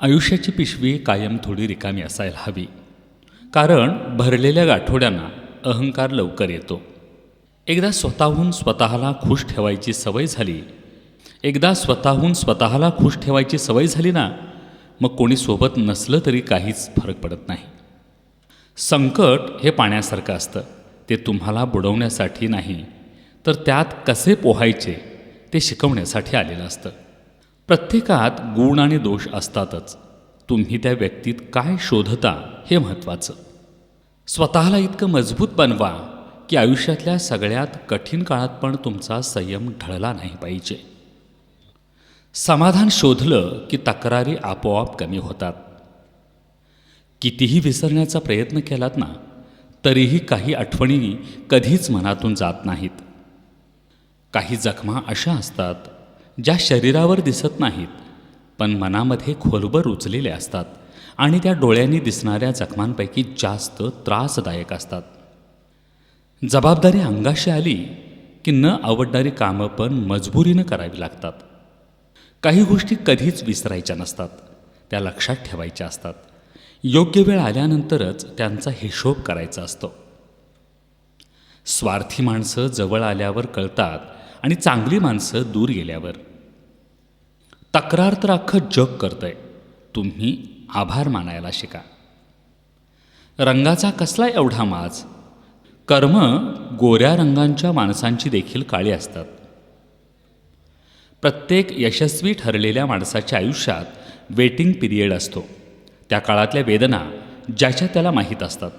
आयुष्याची पिशवी कायम थोडी रिकामी असायला हवी. कारण भरलेल्या गाठोड्यांना अहंकार लवकर येतो. एकदा स्वतःहून स्वतःला खुश ठेवायची सवय झाली एकदा स्वतःहून स्वतःला खुश ठेवायची सवय झाली ना मग कोणी सोबत नसलं तरी काहीच फरक पडत नाही. संकट हे पाण्यासारखं असतं. ते तुम्हाला बुडवण्यासाठी नाही तर त्यात कसे पोहायचे ते शिकवण्यासाठी आलेलं असतं. प्रत्येकात गुण आणि दोष असतातच. तुम्ही त्या व्यक्तीत काय शोधता हे महत्त्वाचं. स्वतःला इतकं मजबूत बनवा की आयुष्यातल्या सगळ्यात कठीण काळात पण तुमचा संयम ढळला नाही पाहिजे. समाधान शोधलं की तक्रारी आपोआप कमी होतात. कितीही विसरण्याचा प्रयत्न केलात ना तरीही काही आठवणी कधीच मनातून जात नाहीत. काही जखमा अशा असतात ज्या शरीरावर दिसत नाहीत पण मनामध्ये खोलवर रुचलेले असतात आणि त्या डोळ्यांनी दिसणाऱ्या जखमांपैकी जास्त त्रासदायक असतात. जबाबदारी अंगाशी आली की न आवडणारी कामं पण मजबुरीनं करावी लागतात. काही गोष्टी कधीच विसरायच्या नसतात त्या लक्षात ठेवायच्या असतात. योग्य वेळ आल्यानंतरच त्यांचा हिशोब करायचा असतो. स्वार्थी माणसं जवळ आल्यावर कळतात आणि चांगली माणसं दूर गेल्यावर. तक्रार तर अख्खं जग करतंय. तुम्ही आभार मानायला शिका. रंगाचा कसला एवढा माज? कर्म गोऱ्या रंगांच्या माणसांची देखील काळी असतात. प्रत्येक यशस्वी ठरलेल्या माणसाच्या आयुष्यात वेटिंग पिरियड असतो. त्या काळातल्या वेदना ज्याच्या त्याला माहीत असतात.